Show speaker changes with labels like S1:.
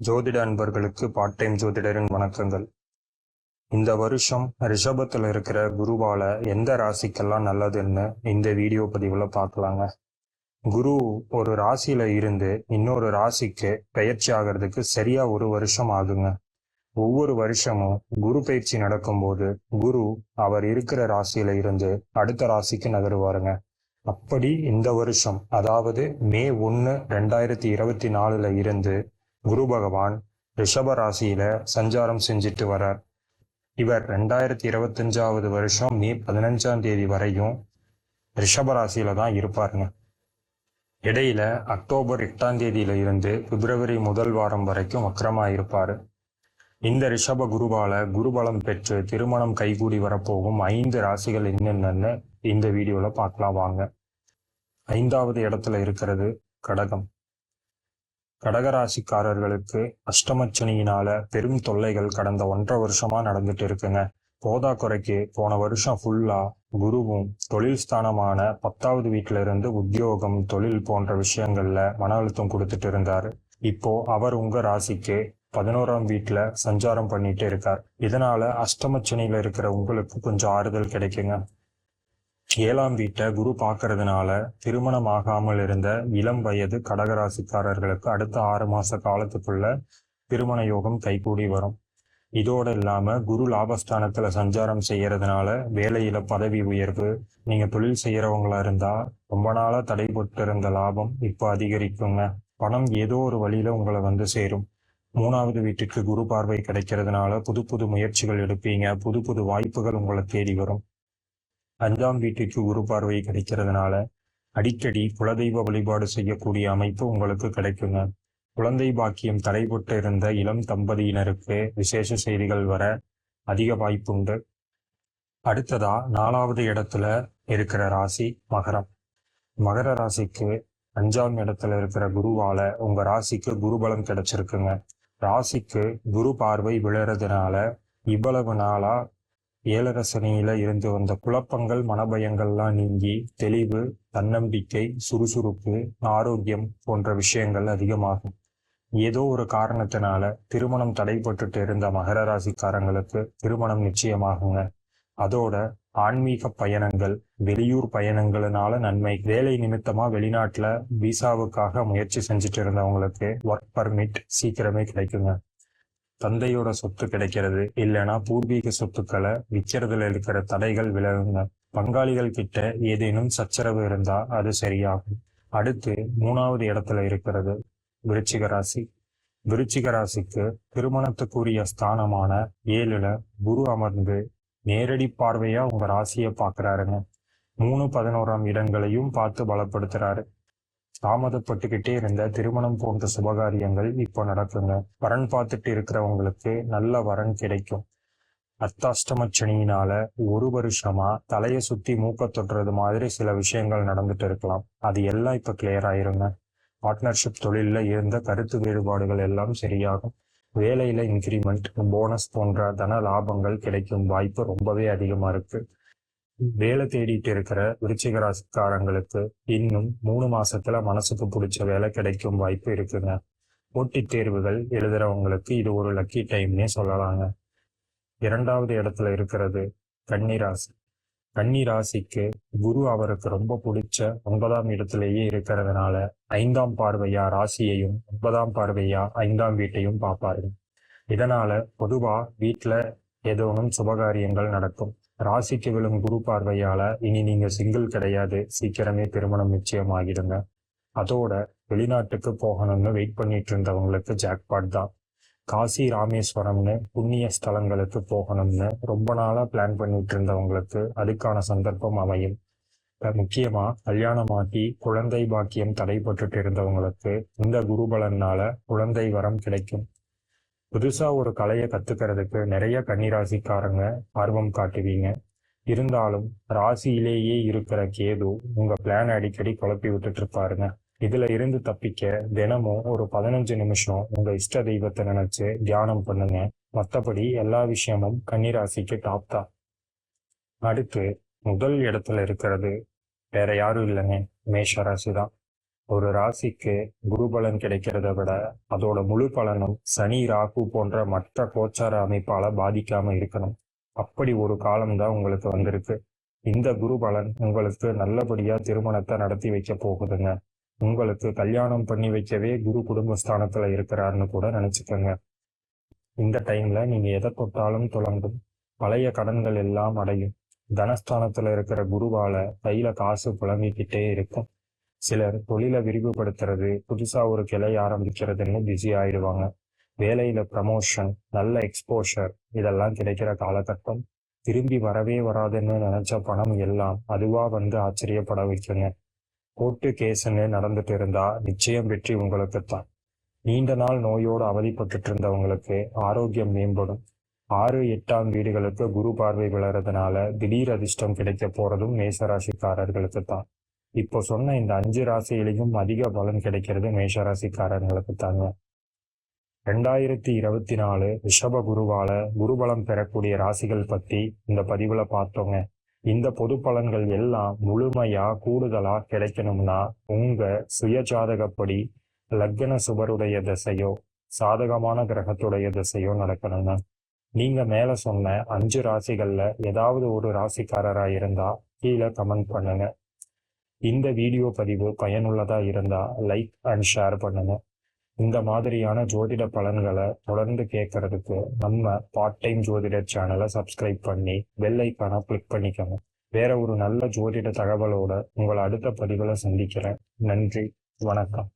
S1: ஜோதிட அன்பர்களுக்கு part time ஜோதிடரின் வணக்கங்கள். இந்த வருஷம் ரிஷபத்தில் இருக்கிற குருவால எந்த ராசிக்கெல்லாம் நல்லதுன்னு இந்த வீடியோ பதிவில் பார்க்கலாங்க. குரு ஒரு ராசியில இருந்து இன்னொரு ராசிக்கு பயிற்சி ஆகிறதுக்கு சரியா ஒரு வருஷம் ஆகுங்க. ஒவ்வொரு வருஷமும் குரு பயிற்சி நடக்கும்போது குரு அவர் இருக்கிற ராசியில இருந்து அடுத்த ராசிக்கு நகருவாருங்க. அப்படி இந்த வருஷம் அதாவது மே ஒன்று ரெண்டாயிரத்தி இருபத்தி நாலுல இருந்து குரு பகவான் ரிஷப ராசியில சஞ்சாரம் செஞ்சுட்டு வரார். இவர் ரெண்டாயிரத்தி இருபத்தஞ்சாவது வருஷம் மே பதினஞ்சாம் தேதி வரையும் ரிஷப ராசியில தான் இருப்பாருங்க. இடையில அக்டோபர் எட்டாம் தேதியில இருந்து பிப்ரவரி முதல் வாரம் வரைக்கும் அக்கிரமா இருப்பாரு. இந்த ரிஷப குருவால குருபலம் பெற்று திருமணம் கைகூடி வரப்போகும் ஐந்து ராசிகள் என்னென்னு இந்த வீடியோல பார்க்கலாம் வாங்க. ஐந்தாவது இடத்துல இருக்கிறது கடகம். கடகராசிக்காரர்களுக்கு அஷ்டமச்சனியினால பெரும் தொல்லைகள் கடந்த ஒன்றரை வருஷமா நடந்துட்டு இருக்குங்க. போதா குறைக்கு போன வருஷம் ஃபுல்லா குருவும் தொழில் ஸ்தானமான பத்தாவது வீட்டில இருந்து உத்தியோகம் தொழில் போன்ற விஷயங்கள்ல மன அழுத்தம் கொடுத்துட்டு இருந்தாரு. இப்போ அவர் உங்க ராசிக்கு பதினோராம் வீட்டுல சஞ்சாரம் பண்ணிட்டு இருக்கார். இதனால அஷ்டமச்சனியில இருக்கிற உங்களுக்கு கொஞ்சம் ஆறுதல் கிடைக்குங்க. ஏழாம் வீட்டை குரு பார்க்கறதுனால திருமணம் ஆகாமல் இருந்த இளம் வயது கடகராசிக்காரர்களுக்கு அடுத்த ஆறு மாச காலத்துக்குள்ள திருமண யோகம் கைகூடி வரும். இதோடு இல்லாம குரு லாபஸ்தானத்துல சஞ்சாரம் செய்யறதுனால வேலையில பதவி உயர்வு நீங்க தொழில் செய்யறவங்களா இருந்தா ரொம்ப நாளா தடைபட்டு இருந்த லாபம் இப்போ அதிகரிக்குங்க. பணம் ஏதோ ஒரு வழியில உங்களை வந்து சேரும். மூணாவது வீட்டுக்கு குரு பார்வை கிடைக்கிறதுனால புது புது முயற்சிகள் எடுப்பீங்க. புது புது வாய்ப்புகள் உங்களை தேடி வரும். அஞ்சாம் வீட்டுக்கு குரு பார்வை கிடைக்கிறதுனால அடிக்கடி குலதெய்வ வழிபாடு செய்யக்கூடிய அமைப்பு உங்களுக்கு கிடைக்குங்க. குழந்தை பாக்கியம் தடைபட்டு இருந்த இளம் தம்பதியினருக்கு விசேஷ செய்திகள் வர அதிக வாய்ப்புண்டு. அடுத்ததா நாலாவது இடத்துல இருக்கிற ராசி மகரம். மகர ராசிக்கு அஞ்சாம் இடத்துல இருக்கிற குருவால உங்க ராசிக்கு குருபலம் கிடைச்சிருக்குங்க. ராசிக்கு குரு பார்வை விழுறதுனால இவ்வளவு நாளா ஏழரசனியில இருந்து வந்த குழப்பங்கள் மனபயங்கள்லாம் நீங்கி தெளிவு தன்னம்பிக்கை சுறுசுறுப்பு ஆரோக்கியம் போன்ற விஷயங்கள் அதிகமாகும். ஏதோ ஒரு காரணத்தினால திருமணம் தடைப்பட்டுட்டு இருந்த மகர ராசிக்காரங்களுக்கு திருமணம் நிச்சயமாகுங்க. அதோட ஆன்மீக பயணங்கள் வெளியூர் பயணங்களினால நன்மை. வேலை நிமித்தமா வெளிநாட்டுல விசாவுக்காக முயற்சி செஞ்சுட்டு இருந்தவங்களுக்கு ஒர்க் பர்மிட் சீக்கிரமே கிடைக்குங்க. தந்தையோட சொத்து கிடைக்கிறது இல்லைன்னா பூர்வீக சொத்துக்களை விற்கிறதுல இருக்கிற தடைகள் விலகுங்க. பங்காளிகள் கிட்ட ஏதேனும் சச்சரவு இருந்தா அது சரியாகும். அடுத்து மூணாவது இடத்துல இருக்கிறது விருச்சிக ராசி. விருச்சிக ராசிக்கு திருமணத்துக்குரிய ஸ்தானமான ஏழுல குரு அமர்ந்து நேரடி பார்வையா உங்க ராசியை பாக்குறாருங்க. மூணு பதினோராம் இடங்களையும் பார்த்து பலப்படுத்துறாரு. தாமதப்பட்டுக்கிட்டே இருந்த திருமணம் போன்ற சுபகாரியங்கள் இப்போ நடக்குங்க. வரன் பார்த்துட்டு இருக்கிறவங்களுக்கு நல்ல வரன் கிடைக்கும். அர்த்தாஷ்டமச்சனியினால ஒரு வருஷமா தலையை சுத்தி மூக்க தொட்டுறது மாதிரி சில விஷயங்கள் நடந்துட்டு இருக்கலாம். அது எல்லாம் இப்ப கிளியர் ஆயிருங்க. பார்ட்னர்ஷிப் தொழிலில் இருந்த கருத்து வேறுபாடுகள் எல்லாம் சரியாகும். வேலையில இன்க்ரிமெண்ட் போனஸ் போன்ற தன லாபங்கள் கிடைக்கும் வாய்ப்பு ரொம்பவே அதிகமா இருக்கு. வேலை தேடிட்டு இருக்கிற விருச்சிக ராசிக்காரங்களுக்கு இன்னும் மூணு மாசத்துல மனசுக்கு பிடிச்ச வேலை கிடைக்கும் வாய்ப்பு இருக்குங்க. போட்டித் தேர்வுகள் எழுதுறவங்களுக்கு இது ஒரு லக்கி டைம்னே சொல்லலாங்க. இரண்டாவது இடத்துல இருக்கிறது கன்னிராசி. கன்னி ராசிக்கு குரு அவருக்கு ரொம்ப பிடிச்ச ஒன்பதாம் இடத்திலேயே இருக்கிறதுனால ஐந்தாம் பார்வையா ராசியையும் ஒன்பதாம் பார்வையா ஐந்தாம் வீட்டையும் பார்ப்பாரு. இதனால பொதுவா வீட்டுல ஏதோனும் சுபகாரியங்கள் நடக்கும். ராசிக்கு விழும் குரு பார்வையால இனி நீங்க சிங்கிள் கிடையாது. சீக்கிரமே திருமணம் நிச்சயமாகிடுங்க. அதோட வெளிநாட்டுக்கு போகணும்னு வெயிட் பண்ணிட்டு இருந்தவங்களுக்கு ஜாக்பாட் தான். காசி ராமேஸ்வரம்னு புண்ணிய ஸ்தலங்களுக்கு போகணும்னு ரொம்ப நாளா பிளான் பண்ணிட்டு இருந்தவங்களுக்கு அதுக்கான சந்தர்ப்பம் அமையும். முக்கியமாக முக்கியமா கல்யாணமாக்கி குழந்தை பாக்கியம் தடைபட்டுட்டு இருந்தவங்களுக்கு இந்த குருபலனால குழந்தை வரம் கிடைக்கும். புதுசா ஒரு கலையை கத்துக்கிறதுக்கு நிறைய கன்னிராசிக்காரங்க ஆர்வம் காட்டுவீங்க. இருந்தாலும் ராசியிலேயே இருக்கிற கேது உங்க பிளான் அடிக்கடி குழப்பி விட்டுட்டு இருப்பாருங்க. இதுல இருந்து தப்பிக்க தினமும் ஒரு பதினஞ்சு நிமிஷம் உங்க இஷ்ட தெய்வத்தை நினைச்சு தியானம் பண்ணுங்க. மற்றபடி எல்லா விஷயமும் கன்னிராசிக்கு டாப் தான். அடுத்து முதல் இடத்துல இருக்கிறது வேற யாரும் இல்லைங்க. மேஷராசி தான். ஒரு ராசிக்கு குரு பலன் கிடைக்கிறத விட அதோட முழு பலனும் சனி ராகு போன்ற மற்ற கோச்சார அமைப்பால பாதிக்காம இருக்கணும். அப்படி ஒரு காலம்தான் உங்களுக்கு வந்திருக்கு. இந்த குரு பலன் உங்களுக்கு நல்லபடியா திருமணத்தை நடத்தி வைக்க போகுதுங்க. உங்களுக்கு கல்யாணம் பண்ணி வைக்கவே குரு குடும்பஸ்தானத்துல இருக்கிறாருன்னு கூட நினைச்சுக்கோங்க. இந்த டைம்ல நீங்க எதை தொட்டாலும் தொடங்கும் பழைய கடன்கள் எல்லாம் அடையும். தனஸ்தானத்துல இருக்கிற குருவால கையில காசு புழங்கிக்கிட்டே இருக்கும். சிலர் தொழிலை விரிவுபடுத்துறது புதுசா ஒரு கிளை ஆரம்பிக்கிறதுன்னு பிஸி ஆயிடுவாங்க. வேலையில ப்ரமோஷன் நல்ல எக்ஸ்போஷர் இதெல்லாம் கிடைக்கிற காலகட்டம் திரும்பி வரவே வராதுன்னு நினைச்ச பணம் எல்லாம் அதுவா வந்து ஆச்சரியப்பட வைக்குங்க. கோர்ட்டு கேஸ்ன்னு நடந்துட்டு இருந்தா நிச்சயம் வெற்றி உங்களுக்கு தான். நீண்ட நாள் நோயோடு அவதிப்பட்டு இருந்தவங்களுக்கு ஆரோக்கியம் மேம்படும். ஆறு எட்டாம் வீடுகளுக்கு குரு பார்வை விளறதுனால திடீர் அதிர்ஷ்டம் கிடைக்க போறதும் மேசராசிக்காரர்களுக்கு தான். இப்போ சொன்ன இந்த அஞ்சு ராசியிலையும் அதிக பலன் கிடைக்கிறது மேஷ ராசிக்காரர்களுக்கு தாங்க ரெண்டாயிரத்தி இருபத்தி நாலு ரிஷப குருவால குருபலம் பெறக்கூடிய ராசிகள் பத்தி இந்த பதிவுல பார்த்தோங்க. இந்த பொது பலன்கள் எல்லாம் முழுமையா கூடுதலா கிடைக்கணும்னா உங்க சுய ஜாதகப்படி லக்ன சுபருடைய திசையோ சாதகமான கிரகத்துடைய திசையோ நடக்கணுங்க. நீங்க மேல சொன்ன அஞ்சு ராசிகள்ல ஏதாவது ஒரு ராசிக்காரரா இருந்தா கீழே கமெண்ட் பண்ணுங்க. இந்த வீடியோ பதிவு பயனுள்ளதா இருந்தா லைக் அண்ட் ஷேர் பண்ணுங்க. இந்த மாதிரியான ஜோதிட பலன்களை தொடர்ந்து கேட்கறதுக்கு நம்ம பார்ட் டைம் ஜோதிடர் சேனலை சப்ஸ்கிரைப் பண்ணி பெல் ஐக்கான கிளிக் பண்ணிக்கணும் வேற ஒரு நல்ல ஜோதிட தகவலோட உங்களை அடுத்த பதிவில் சந்திக்கிறேன். நன்றி வணக்கம்.